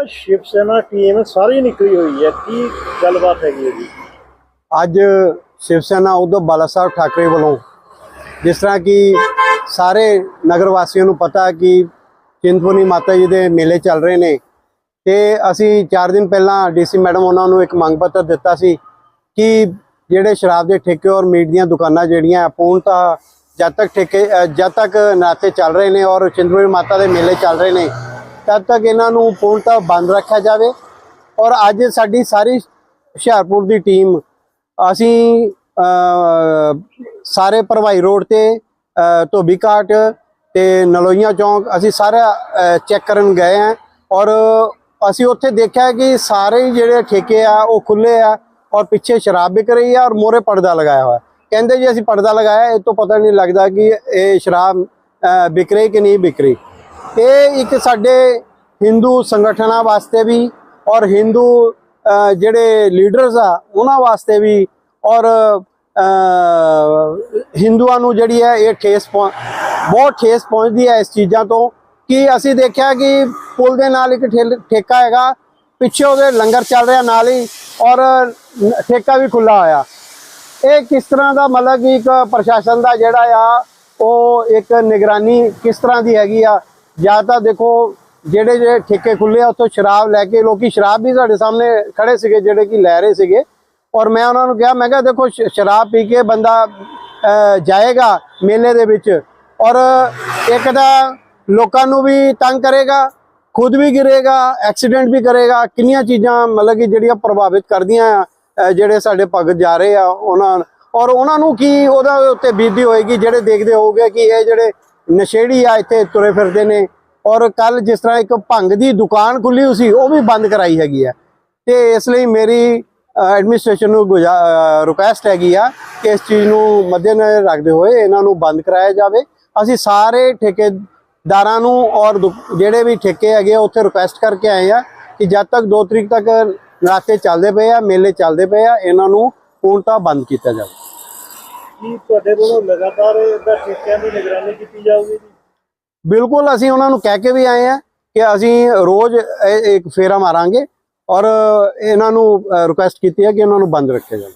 ਤਾਂ ਸ਼ਿਵ ਸੈਨਾ ਟੀਮ ਸਾਰੀ ਨਿਕਲੀ ਹੋਈ ਹੈ। ਕੀ ਗੱਲਬਾਤ ਹੈਗੀ ਹੈ ਜੀ? ਅੱਜ ਸ਼ਿਵ ਸੈਨਾ ਉਦੋਂ ਬਾਲਾ ਸਾਹਿਬ ਠਾਕਰੇ ਵੱਲੋਂ ਜਿਸ ਤਰ੍ਹਾਂ ਕਿ ਸਾਰੇ ਨਗਰ ਵਾਸੀਆਂ ਨੂੰ ਪਤਾ ਕਿ ਚਿੰਤਪੁਰਨੀ ਮਾਤਾ ਜੀ ਦੇ ਮੇਲੇ ਚੱਲ ਰਹੇ ਨੇ ਤੇ ਅਸੀਂ 4 ਦਿਨ ਪਹਿਲਾਂ ਡੀਸੀ ਮੈਡਮ ਉਹਨਾਂ ਨੂੰ ਇੱਕ ਮੰਗ ਪੱਤਰ ਦਿੱਤਾ ਸੀ ਕਿ ਜਿਹੜੇ ਸ਼ਰਾਬ ਦੇ ਠੇਕੇ ਔਰ ਮੀਟ ਦੀਆਂ ਦੁਕਾਨਾਂ ਜਿਹੜੀਆਂ ਪੂਰਨਤः ਜਦ ਤੱਕ ਠੇਕੇ ਜਦ ਤੱਕ ਨਾਤੇ ਚੱਲ ਰਹੇ ਨੇ ਔਰ ਚਿੰਤਪੁਰਨੀ ਮਾਤਾ ਦੇ ਮੇਲੇ ਚੱਲ ਰਹੇ ਨੇ ਤਦ ਤੱਕ ਇਹਨਾਂ ਨੂੰ ਪੂਰਨਤਾ ਬੰਦ ਰੱਖਿਆ ਜਾਵੇ। ਔਰ ਅੱਜ ਸਾਡੀ ਸਾਰੀ ਹੁਸ਼ਿਆਰਪੁਰ ਦੀ ਟੀਮ ਅਸੀਂ ਸਾਰੇ ਭਰਵਾਈ ਰੋਡ ਤੇ ਧੋਬੀ ਘਾਟ ਤੇ ਨਲੋਈਆਂ ਚੌਂਕ ਅਸੀਂ ਸਾਰਾ ਚੈੱਕ ਕਰਨ ਗਏ ਆ ਔਰ ਅਸੀਂ ਉੱਥੇ ਦੇਖਿਆ ਕਿ ਸਾਰੇ ਜਿਹੜੇ ਠੇਕੇ ਆ ਉਹ ਖੁੱਲੇ ਆ ਔਰ ਪਿੱਛੇ ਸ਼ਰਾਬ ਵਿਕ ਰਹੀ ਆ ਔਰ ਮੋਰੇ ਪਰਦਾ ਲਗਾਇਆ ਹੋਇਆ। ਕਹਿੰਦੇ ਜੀ ਅਸੀਂ ਪਰਦਾ ਲਗਾਇਆ ਇਹ ਤੋਂ ਪਤਾ ਨਹੀਂ ਲੱਗਦਾ ਕਿ ਇਹ ਸ਼ਰਾਬ ਅ, ਵਿਕ ਰਹੀ ਕਿ ਨਹੀਂ ਵਿਕ ਰਹੀ। ਇਹ ਇੱਕ ਸਾਡੇ ਹਿੰਦੂ ਸੰਗਠਨਾਂ ਵਾਸਤੇ ਵੀ ਔਰ ਹਿੰਦੂ ਜਿਹੜੇ ਲੀਡਰਸ ਆ, ਉਹਨਾਂ ਵਾਸਤੇ ਵੀ ਔਰ ਹਿੰਦੂਆਂ ਨੂੰ ਜਿਹੜੀ ਹੈ ਇਹ ਠੇਸ ਪਹੁੰ- ਬਹੁਤ ਠੇਸ ਪਹੁੰਚਦੀ ਹੈ ਇਸ ਚੀਜ਼ਾਂ ਤੋਂ ਕਿ ਅਸੀਂ ਦੇਖਿਆ ਕਿ ਪੁਲ ਦੇ ਨਾਲ ਇੱਕ ਠੇਲ- ਠੇਕਾ ਹੈਗਾ, ਪਿੱਛੇ ਉਹਦੇ ਲੰਗਰ ਚੱਲ ਰਿਹਾ ਨਾਲ ਹੀ ਔਰ, ਠੇਕਾ ਵੀ ਖੁੱਲਾ ਹੋਇਆ। ਇਹ ਕਿਸ ਤਰ੍ਹਾਂ ਦਾ ਮਤਲਬ ਕਿ ਇੱਕ ਪ੍ਰਸ਼ਾਸਨ ਦਾ ਜਿਹੜਾ ਆ, ਉਹ ਇੱਕ ਨਿਗਰਾਨੀ ਕਿਸ ਤਰ੍ਹਾਂ ਦੀ ਹੈਗੀ ਆ ਜਾਂ ਤਾਂ ਦੇਖੋ ਜਿਹੜੇ ਜਿਹੜੇ ਠੇਕੇ ਖੁੱਲੇ ਆ ਉੱਥੋਂ ਸ਼ਰਾਬ ਲੈ ਕੇ ਲੋਕੀ ਸ਼ਰਾਬ ਵੀ ਸਾਡੇ ਸਾਹਮਣੇ ਖੜੇ ਸੀਗੇ ਜਿਹੜੇ ਕਿ ਲੈ ਰਹੇ ਸੀਗੇ। ਔਰ ਮੈਂ ਉਹਨਾਂ ਨੂੰ ਕਿਹਾ ਮੈਂ ਕਿਹਾ ਦੇਖੋ ਸ਼- ਸ਼ਰਾਬ ਪੀ ਕੇ ਬੰਦਾ ਜਾਏਗਾ ਮੇਲੇ ਦੇ ਵਿੱਚ। ਔਰ ਇੱਕ ਤਾਂ ਲੋਕਾਂ ਨੂੰ ਵੀ ਤੰਗ ਕਰੇਗਾ ਖੁਦ ਵੀ ਗਿਰੇਗਾ ਐਕਸੀਡੈਂਟ ਵੀ ਕਰੇਗਾ ਕਿੰਨੀਆਂ ਚੀਜ਼ਾਂ ਮਤਲਬ ਕਿ ਜਿਹੜੀਆਂ ਪ੍ਰਭਾਵਿਤ ਕਰਦੀਆਂ ਆ, ਜਿਹੜੇ ਸਾਡੇ ਭਗਤ ਜਾ ਰਹੇ ਆ ਉਹਨਾਂ ਔਰ ਉਹਨਾਂ ਨੂੰ ਕੀ ਉਹਦਾ ਉੱਤੇ ਬੀਤੀ ਹੋਏਗੀ ਜਿਹੜੇ ਦੇਖਦੇ ਹੋਗੇ ਕਿ ਇਹ ਜਿਹੜੇ ਨਸ਼ੇੜੀ ਆ ਇੱਥੇ ਤੁਰੇ ਫਿਰਦੇ ਨੇ। ਔਰ ਕੱਲ ਜਿਸ ਤਰ੍ਹਾਂ ਇੱਕ ਭੰਗ ਦੀ ਦੁਕਾਨ ਖੁੱਲੀ ਸੀ, ਉਹ ਵੀ ਬੰਦ ਕਰਾਈ ਹੈਗੀ ਆ। ਤੇ ਇਸ ਲਈ ਮੇਰੀ ਐਡਮਿਨਿਸਟ੍ਰੇਸ਼ਨ ਨੂੰ ਰਿਕੁਐਸਟ ਹੈਗੀ ਆ ਕਿ ਇਸ ਚੀਜ਼ ਨੂੰ ਮੱਦੇਨਜ਼ਰ ਰੱਖਦੇ ਹੋਏ ਇਹਨਾਂ ਨੂੰ ਬੰਦ ਕਰਾਇਆ ਜਾਵੇ। ਅਸੀਂ ਸਾਰੇ ਠੇਕੇਦਾਰਾਂ ਨੂੰ ਔਰ ਦੁ- ਜਿਹੜੇ ਵੀ ਠੇਕੇ ਹੈਗੇ ਆ, ਉੱਥੇ ਰਿਕੁਐਸਟ ਕਰਕੇ ਆਏ ਆ ਕਿ ਜਦ ਤੱਕ 2 ਤਰੀਕ ਤੱਕ ਰਾਸਤੇ ਚੱਲਦੇ ਪਏ ਆ, ਮੇਲੇ ਚੱਲਦੇ ਪਏ ਆ, ਇਹਨਾਂ ਨੂੰ ਪੂਰਨਤः ਬੰਦ ਕੀਤਾ ਜਾਵੇ। ਕੀ ਤੁਹਾਡੇ ਵੱਲੋਂ ਲਗਾਤਾਰ ਇਹਦਾ ਠੇਕਿਆਂ ਦੀ ਨਿਗਰਾਨੀ ਕੀਤੀ ਜਾਊਗੀ ਜੀ? ਬਿਲਕੁਲ ਅਸੀਂ ਉਹਨਾਂ ਨੂੰ ਕਹਿ ਕੇ ਵੀ ਆਏ ਆ ਕਿ ਅਸੀਂ ਰੋਜ਼ ਇਹ- ਇੱਕ ਫੇਰਾ ਮਾਰਾਂਗੇ ਔਰ ਇਹਨਾਂ ਨੂੰ ਰਿਕੁਐਸਟ ਕੀਤੀ ਹੈ ਕਿ ਇਹਨਾਂ ਨੂੰ ਬੰਦ ਰੱਖਿਆ ਜਾਵੇ।